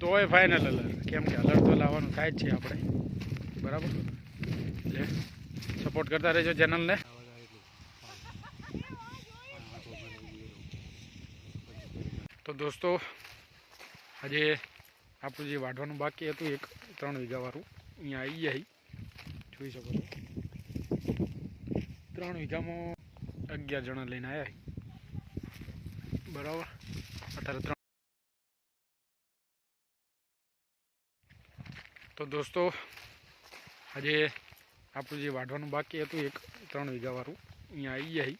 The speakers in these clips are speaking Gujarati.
તોય ફાઇનલ અલર્ટ કેમ કે અલર્ટ તો લાવવાનું થાય જ છે આપણે. બરાબર? એટલે સપોર્ટ કરતા રહેજો ચેનલને તો દોસ્તો, આજે આપણું જે વાઢવાનું બાકી હતું એક, ત્રણ વીઘાવાળું, અહીંયા આવી જાય જોઈ શકો છો. ત્રણ વીઘામાં અગિયાર જણા લઈને આવ્યા બરાબર? અત્યારે ત્રણ તો દોસ્તો, આજે આપણું જે વાઢવાનું બાકી હતું, એક ત્રણ વીઘાવાળું, અહીંયા આવી જાય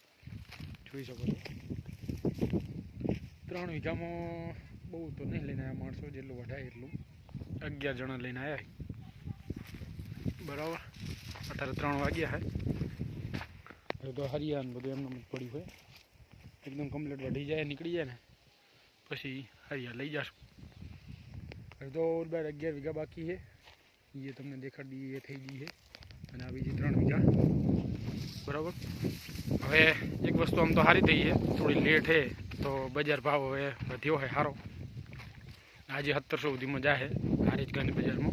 જોઈ શકો છો. ત્રણ વીઘામાં બહુ તો નહીં લઈને આવ્યા માણસો, જેટલું વઢાય એટલું. અગિયાર જણા લઈને આવ્યા બરાબર? અત્યારે ત્રણ વાગ્યા હે તો હરિયા ને બધું એમને પડ્યું હોય એકદમ કમ્પ્લીટ વઢી જાય, નીકળી જાય ને, પછી હરિયા લઈ જશું. તો બાર અગિયાર વીઘા બાકી છે. એ તમને દેખાડી એ થઈ ગઈ છે. અને આ બીજી ત્રણ વીઘા. બરાબર? હવે એક વસ્તુ આમ તો સારી થઈ છે. થોડી લેટ છે, તો બજાર ભાવ હવે વધ્યો છે સારો આજે સત્તરસો સુધીમાં જાય હારીજગાની બજારમાં.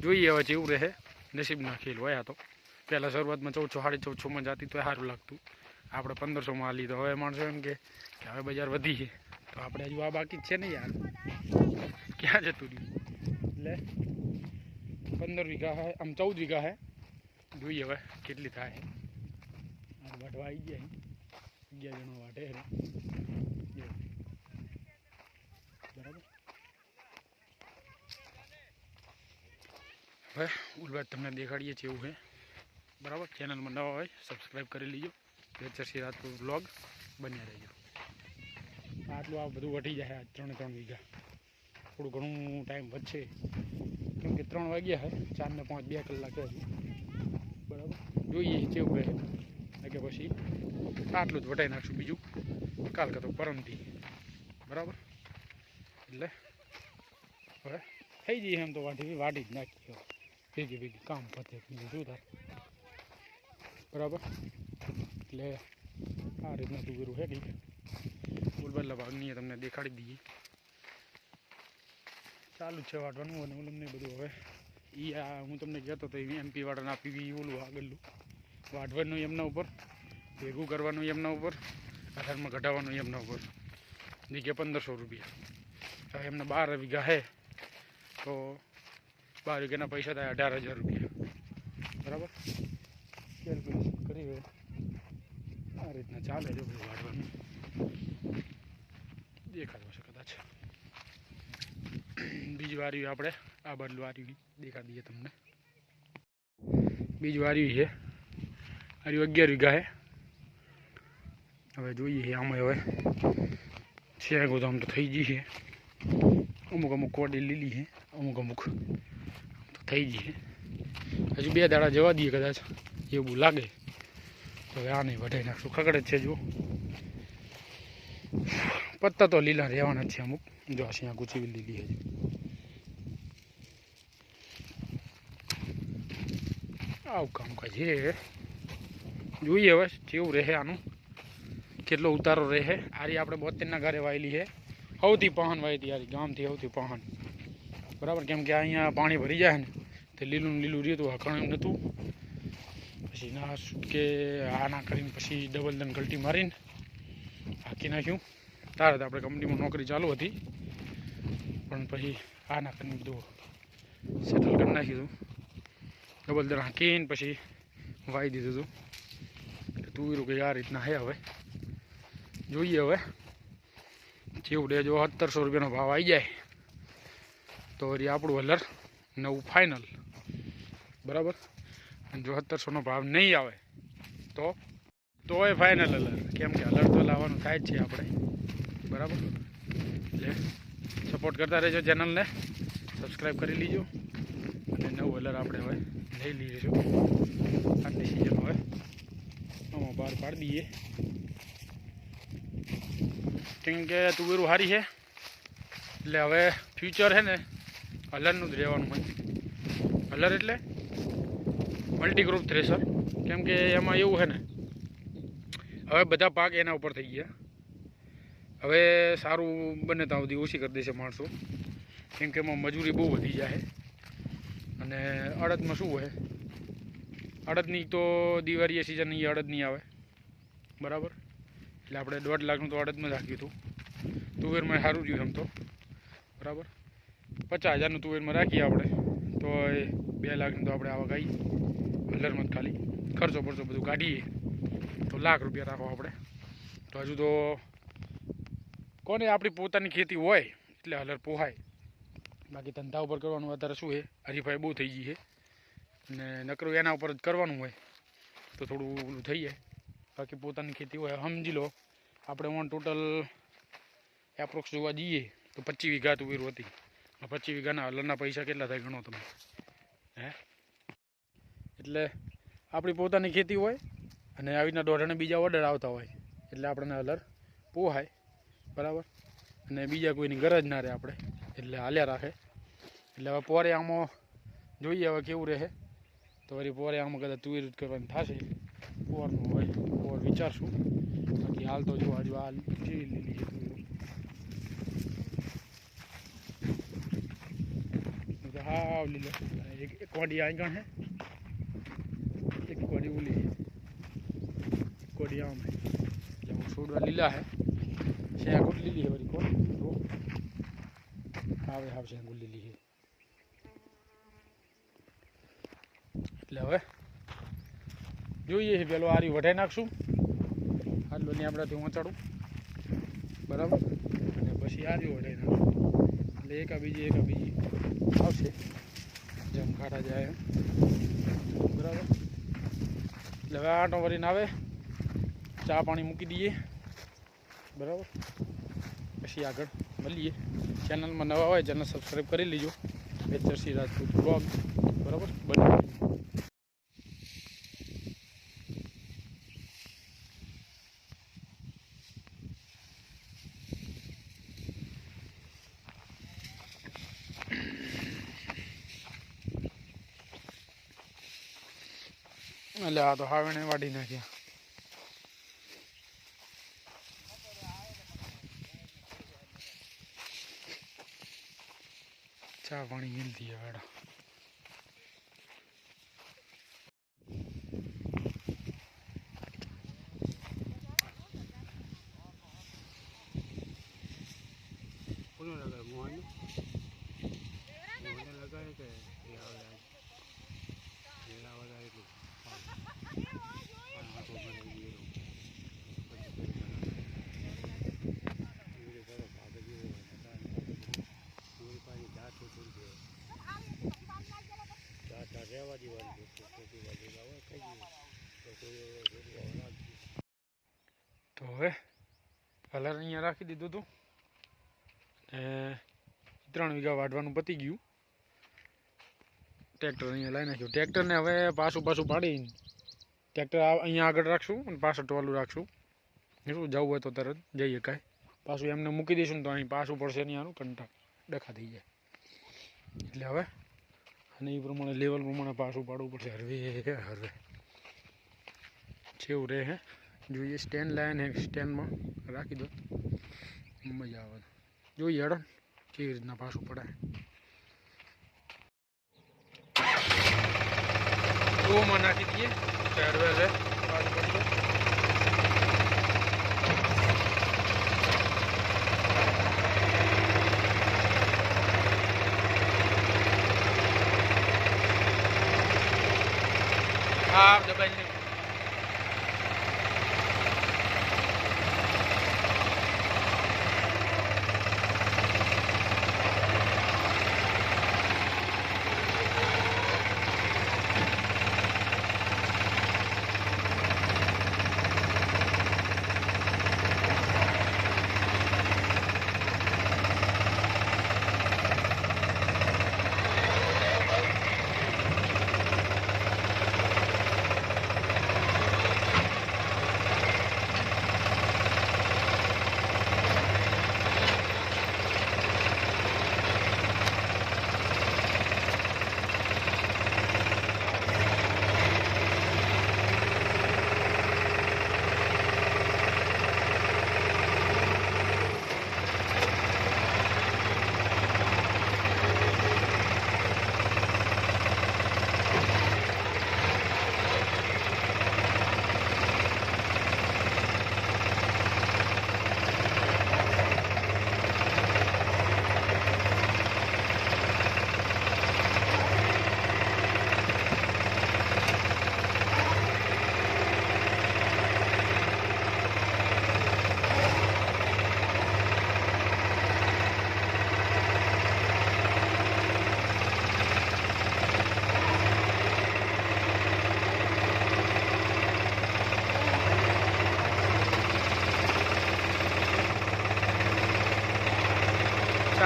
જોઈએ હવે જેવું રહે. નસીબના ખેલ હોય આ તો. પહેલાં શરૂઆતમાં ચૌદસો સાડી ચૌદસોમાં જતી તો સારું લાગતું. આપણે પંદરસોમાં આ લીધો હવે માણસો એમ કે હવે બજાર વધી છે. તો આપણે હજુ આ બાકી જ છે ને યાર? ક્યાં જતું રહ્યું? એટલે પંદર વીઘા હે આમ ચૌદ વીઘા હે. જોઈએ હવે કેટલી થાય. વાટવા આવી ગયા અગિયાર જણો વાટે હે. બરાબર? હવે ઉલબાદ તમને દેખાડીએ છીએ એવું છે બરાબર? ચેનલમાં નવા હોય સબસ્ક્રાઈબ કરી લીજો. વેચરસી રાજપુર બ્લોગ બન્યા રહેજો. આટલું આ બધું વટી જાય આ ત્રણે ત્રણ વીઘા. થોડું ઘણું ટાઈમ વધશે. કેમ કે ત્રણ વાગ્યા હે ચાર ને પાંચ, બે કલાક હજુ બરાબર? જોઈએ કેવું રહે. કે પછી આટલું જ વટાઈ નાખશું બીજું. કાલ કરતો તો પરમથી. બરાબર? એટલે હવે થઈ જઈએ એમ તો વાટી વાટી જ નાખી. ભેગી ભેગી કામ પતે શું થાય. બરાબર? એટલે આ રીતના તુવેરું છે કંઈક બોલબલ્લા ભાગની તમને દેખાડી દઈએ. ચાલુ છે વાટવાનું અને ઓલું ને બધું હવે. એ આ હું તમને કહેતો હતો એમપી વાળાને આપી બી ઓલું આગળનું. વાટવાનું એમના ઉપર, ભેગું કરવાનું એમના ઉપર, આધારમાં ઘટાડવાનું એમના ઉપર. જગ્યા પંદરસો રૂપિયા. એમને બાર વીઘા છે તો બાર વીઘાના પૈસા થાય અઢાર હજાર રૂપિયા. બરાબર? કેલ્ક્યુલેશન કરી આ રીતના ચાલે છે બધું વાટવાનું દેખાડવા કદાચ. બીજી વાર્યું આપણે આ બાજુ વાર્યું દેખાડી દઈએ તમને. બીજું વાર્યું છે. આરી અગિયાર વીઘા છે. હવે જોઈએ આમાં હવે. છે ગોદામ તો થઈ ગઈ છે. અમુક અમુક કોડી લીલી છે, અમુક અમુક તો થઈ ગઈ છે. હજુ બે દાડા જવા દઈએ કદાચ, એવું લાગે. તો હવે આ નહીં વઢાઈ નાખશું. ખગડ જ છે જો પત્તા તો લીલા રહેવાના છે અમુક. જો આ ગુચી લીલી હજી. આવું કામકાજ છે? જોઈએ હવે કેવું રહે આનું. કેટલો ઉતારો રહે. આરી આપણે બોતેરના ઘરે વાયેલી છે. સૌથી પહન વાવી હતી આરી, ગામથી સૌથી પહન. બરાબર? કેમ કે અહીંયા પાણી ભરી જાય ને, તે લીલું લીલું રહ્યું હતું હકણ એમ નહોતું. પછી ના કે આ ના કરીને પછી ડબલ દન ગલટી મારીને હાકી નાખ્યું. તારે આપણે કંપનીમાં નોકરી ચાલુ હતી. પણ પછી આ ના કરીને બધું સેટલ કરી નાખ્યું હતું. ડબલ દન કેન પછી વાવી દીધું હતું એટલે તું કે આ રીતના હે હવે. જોઈએ હવે. જેવડે જો સત્તરસો રૂપિયાનો ભાવ આવી જાય. તો વળી આપણું હલર નવું ફાઇનલ બરાબર? જો સત્તરસોનો ભાવ નહીં આવે, તો તોય ફાઇનલ હલર. કેમ કે હલર તો લાવવાનું થાય જ છે આપણે. બરાબર? એટલે સપોર્ટ કરતા રહેજો ચેનલને સબસ્ક્રાઈબ કરી લીજો. હલર આપણે હવે લઈ લઈશું આજની સિઝન હવે આમાં બહાર પાડી દઈએ. કેમ કે તુવેરું સારી છે. એટલે હવે ફ્યુચર છે ને હલરનું જ રહેવાનું હોય. હલર એટલે મલ્ટીગ્રુપ થ્રેસર કેમ કે એમાં એવું છે ને, હવે બધા પાક એના ઉપર થઈ ગયા. હવે સારું બને ત્યાં સુધી ઓછી કરી દેશે માણસો. કેમ કે એમાં મજૂરી બહુ વધી જાય. અને અડદમાં શું હોય? અડદની તો દિવાળીએ સિઝન એ અડદ નહીં આવે. બરાબર? એટલે આપણે દોઢ લાખનું તો અડદમાં જ રાખ્યું હતું. તુવેરમાં સારું રહ્યું એમ તો. બરાબર? પચાસ હજારનું તુવેરમાં રાખીએ આપણે. તો એ બે લાખનું તો આપણે આવી. હલરમાં ખાલી. ખર્ચો પડતો બધું કાઢીએ. તો લાખ રૂપિયા રાખો આપણે. તો હજુ તો કોને આપણી પોતાની ખેતી હોય, એટલે હલર પોહાય. બાકી ધંધા ઉપર કરવાનું અત્યારે શું છે? હરીફાઈ બહુ થઈ ગઈ છે. અને નકરું એના ઉપર જ કરવાનું હોય તો થોડું ઓલું થઈ જાય. બાકી પોતાની ખેતી હોય, સમજી લો, આપણે ઓન ટોટલ એપ્રોક્સ જોવા જઈએ તો પચીસ વીઘા તુવેરું હતી. પચીસ વીઘાના હલરના પૈસા કેટલા થાય ગણો તમે? હે? એટલે આપણી પોતાની ખેતી હોય અને આવી રીતના દોઢને બીજા ઓર્ડર આવતા હોય. એટલે આપણને અલર પોહાય. બરાબર? અને બીજા કોઈની ગરજ ના રહે આપણે. એટલે હાલ્યા રાખે. એટલે હવે પોરે આમાં જોઈએ હવે કેવું રહે. તો વળી પોરે આમાં કદાચ તુવેર જ કરવાની થશે. પોરનું હોય, પોર વિચારશું. બાકી હાલ તો જો હજુ હાલ કેવી લીલી છે લીલો એક કોડી આગળ હે. એક કોડી ઉલી. એક કોડી આમ લીલા હે. શેંગુલ લીલી હે વળી કોણ? આવે આવશે શેંગુલ લીલી એટલે હવે જોઈએ છે પેલો આરી વઢાઈ નાખશું. આટલો ને આપણાથી વંચાડું. બરાબર? અને પછી આરી વઢાઈ નાખશું. એટલે એકા બીજી એકા બીજી. આવશે. જેમ ખાટા જાય. બરાબર? એટલે હવે આટો વરીને આવે. ચા પાણી મૂકી દઈએ. બરાબર? પછી આગળ મળીએ. ચેનલમાં નવા હોય ચેનલ સબસ્ક્રાઈબ કરી લીજો. વેચરસી રાજપૂત બ્લોગ. બરાબર? બને એટલે આ તો હાવણે વાઢી નાખ્યા ચા પાણી મિલતી है વેડા કોનો લગાવે મોહન મોહન લગાવે કે એ આવે વેલા વધારે એટલું રહેવા દેવાની ખોટી બાજુ આવે કઈ તો કોઈ તો હવે કલર અહીંયા રાખી દીધું હતું. ને ત્રણ વીઘા વાઢવાનું પતી ગયું. ટ્રેક્ટર અહીંયા લાવી નાખ્યું. ટ્રેક્ટરને હવે પાછું પાછું પાડીને ટ્રેક્ટર અહીંયા આગળ રાખશું અને પાછળ ટોલું રાખશું. શું જવું હોય તો તરત જઈએ કાંઈ. પાછું એમને મૂકી દઈશું તો અહીં પાછું પડશે નહીં આનું કંટા ડખા થઈ જાય. એટલે હવે અને એ પ્રમાણે, લેવલ પ્રમાણે પાછું પાડવું પડશે. હરવે હરવે. જેવું રહે, હે. જોઈએ સ્ટેન્ડ લાઈન હે સ્ટેન્ડમાં રાખી દો. મજા આવે. જોઈએ, હેડો. કેવી રીતના પાછું પડાય. રોમાં નાખી દઈએ. ચાર હરવે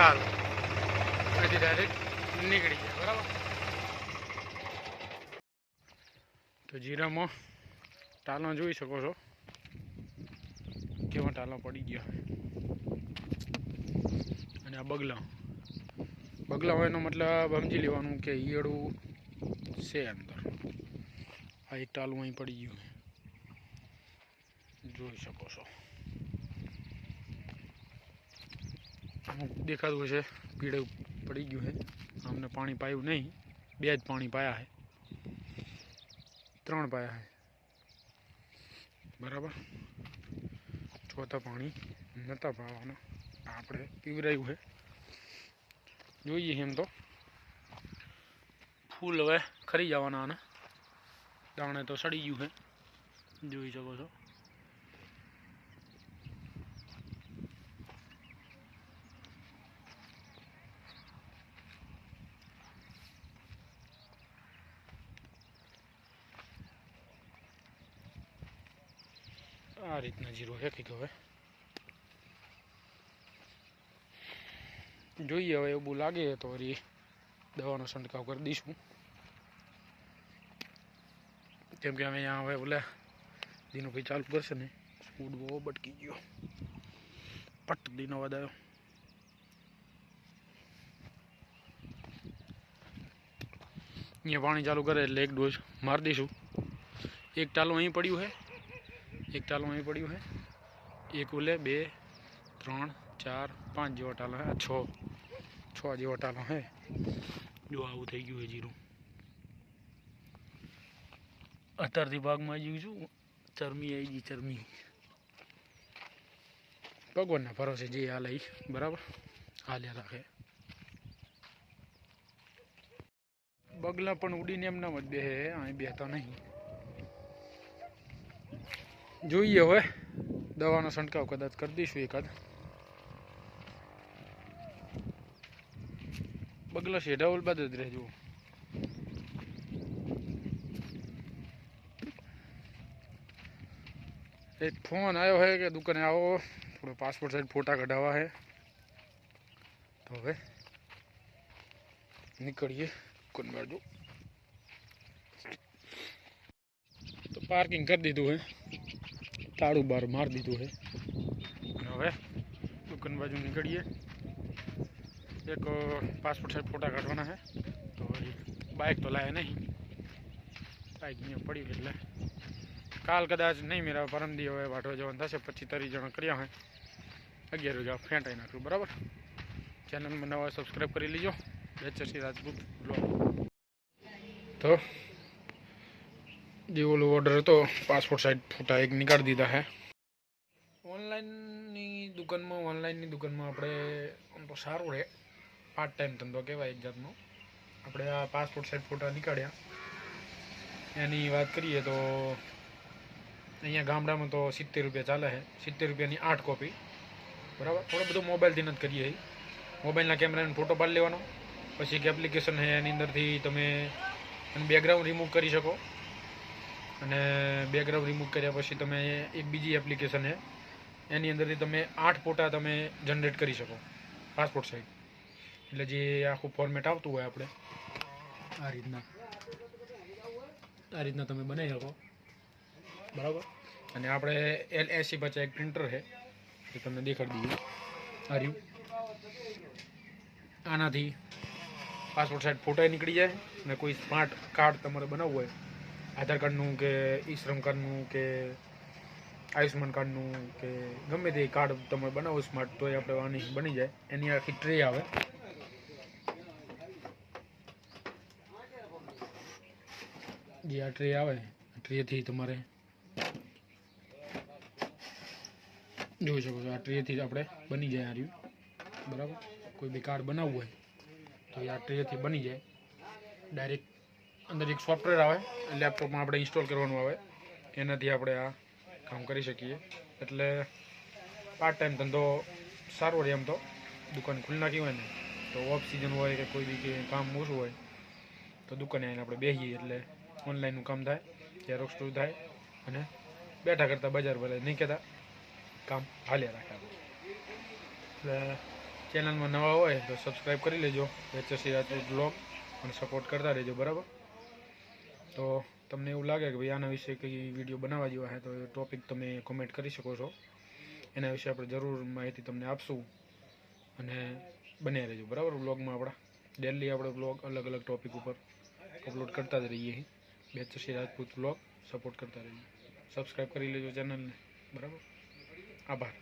અહીંથી ડાયરેક્ટ નીકળી જાય બરાબર? તો જીરામાં ટાલા જોઈ શકો છો. કેવા ટાલા પડી ગયા. અને આ બગલા. બગલા હોય એનો મતલબ સમજી લેવાનું કે ઈયળું છે અંદર. આ એક ટાલું અહીં પડી ગયું જોઈ શકો છો અમુક દેખાતું હશે. પીળે પડી ગયું છે. અમને પાણી પાયું નહીં. બે જ પાણી પાયા છે. ત્રણ પાયા છે. બરાબર? ચોથા પાણી નહોતા પાવાના. આપણે પીવરાયું છે. જોઈએ એમ તો. ફૂલ હવે ખરી જવાના આને. દાણે તો સડી ગયું છે. જોઈ શકો છો. આ રીતના જીરો હેકી હવે જોઈએ હવે એવું લાગે તો વળી દવાનો છંટકાવ કરી દઈશું કેમ કે અમે અહીંયા હવે ઓલા દીનો ભાઈ ચાલુ કરશે ને ફૂડ બહુ બટકી ગયો પટ દીનો વધાયો અહીંયા પાણી ચાલુ કરે એટલે એક ડોઝ મારી દઈશું એક ટાલું અહીં પડ્યું છે એક ટાલું અહીં પડ્યું છે. એક ઓલે બે, ત્રણ, ચાર, પાંચ જેવા ટાલો હે છ. છ જેવા ટાલો હે જો આવું થઈ ગયું છે જીરું. અત્યારથી ભાગમાં આવી ગયું છું. ચરમી આવી ગઈ, ચરમી. ભગવાનના ભરોસે જે હાલ આવી. બરાબર? હાલ્યા રાખે. બગલા પણ ઉડીને એમના જ બે અહીં બેતા નહીં. જોઈએ હવે. દવાનો છંટકાવ કદાચ કરી દઈશું એકાદ. બગલા ઓલ બાદ જ રહેજો. એક ફોન આવ્યો હે કે દુકાને આવો. થોડો પાસપોર્ટ સાઈઝ ફોટા કઢાવવા હે. તો હવે નીકળીએ દુકાન બાજુ તો પાર્કિંગ કરી દીધું હે. તાળું બાર મારી દીધું હે હવે દુકાન બાજુ નીકળીએ. એક પાસપોર્ટ સાઈઝ ફોટા કાઢવાના છે. તો બાઇક તો લાયા નહીં. બાઇક અહીંયા પડ્યું એટલે કાલ કદાચ નહીં મેરા પરમદી હવે વાટવા જવાનું થશે. પછી ત્રીસ જણા કર્યા હોય. અગિયાર વાગ્યા ફેંટાઈ નાખ્યું બરાબર? ચેનલમાં નવા સબસ્ક્રાઈબ કરી લીજો. બેચરસી રાજપૂત તો જે ઓલો ઓર્ડર હતો. પાસપોર્ટ સાઈઝ ફોટા એક નીકાળી દીધા હે. ઓનલાઈનની દુકાનમાં ઓનલાઈનની દુકાનમાં આપણે આમ તો સારું રહે. પાર્ટ ટાઈમ ધંધો કહેવાય એક જાતનો. આપણે આ પાસપોર્ટ સાઈઝ ફોટા નીકાળ્યા. એની વાત કરીએ તો અહીંયા ગામડામાં તો સિત્તેર રૂપિયા ચાલે છે. સિત્તેર રૂપિયાની આઠ કોપી બરાબર? થોડો બધો મોબાઈલથી નથી કરીએ. મોબાઈલના કેમેરાને ફોટો પાડી લેવાનો. પછી એક એપ્લિકેશન છે એની અંદરથી તમે બેકગ્રાઉન્ડ રિમૂવ કરી શકો. અને બેકગ્રાઉન્ડ રિમૂવ કર્યા પછી તમે એક બીજી એપ્લિકેશન છે. એની અંદરથી તમે આઠ ફોટા તમે જનરેટ કરી શકો. પાસપોર્ટ સાઈઝ એટલે જે આખું ફોર્મેટ આવતું હોય આપણે. આ રીતના. આ રીતના તમે બનાવી શકો. બરાબર? અને આપણે એલ એસી પાછા એક પ્રિન્ટર છે. એ તમને દેખાડી દઈએ. આ આનાથી પાસપોર્ટ સાઈઝ ફોટા નીકળી જાય. અને કોઈ સ્માર્ટ કાર્ડ તમારે બનાવવું હોય આધાર કાર્ડનું કે ઈ શ્રમ કાર્ડનું કે આયુષ્માન કાર્ડનું કે ગમે તે કાર્ડ તમે બનાવો સ્માર્ટ તો એ આપણે આની બની જાય. એની આખી ટ્રે આવે. જે આ ટ્રે આવે ટ્રેથી તમારે જોઈ શકો છો, આ ટ્રેથી આપણે બની જાય આ રહ્યું. બરાબર? કોઈ બી કાર્ડ બનાવવું હોય, તો એ આ ટ્રેથી બની જાય. ડાયરેક્ટ અંદર એક સોફ્ટવેર આવે લેપટોપમાં આપણે ઇન્સ્ટોલ કરવાનું આવે, એનાથી આપણે આ કામ કરી શકીએ. એટલે પાર્ટ ટાઈમ ધંધો સારો રહે એમ તો. દુકાન ખુલ્લી નાખી હોય ને, તો ઓફ સિઝન હોય કે કોઈ બી કામ ઓછું હોય, તો દુકાને આવીને આપણે બેસીએ એટલે ઓનલાઈનનું કામ થાય ઝેરોક્સ ટુ થાય, અને બેઠા કરતાં બજાર ભલે નહીં કહેતા, કામ હાલ્યા રાખે એટલે ચેનલમાં નવા હોય તો સબસ્ક્રાઈબ કરી લેજો. વેચસી રાજપૂત બ્લોગ અને સપોર્ટ કરતા રહેજો, બરાબર? તો તમને એવું લાગે કે ભાઈ આના વિશે કંઈ વીડિયો બનાવવા જેવા હોય તો એ ટોપિક તમે કોમેન્ટ કરી શકો છો. એના વિશે આપણે જરૂર માહિતી તમને આપશું. અને બન્યા રહેજો, બરાબર? બ્લોગમાં આપણા ડેલી આપણે બ્લોગ અલગ અલગ ટોપિક ઉપર અપલોડ કરતા જ રહીએ. બેચસી રાજપૂત બ્લોગ સપોર્ટ કરતા રહીએ. સબસ્ક્રાઈબ કરી લેજો ચેનલને બરાબર? આભાર.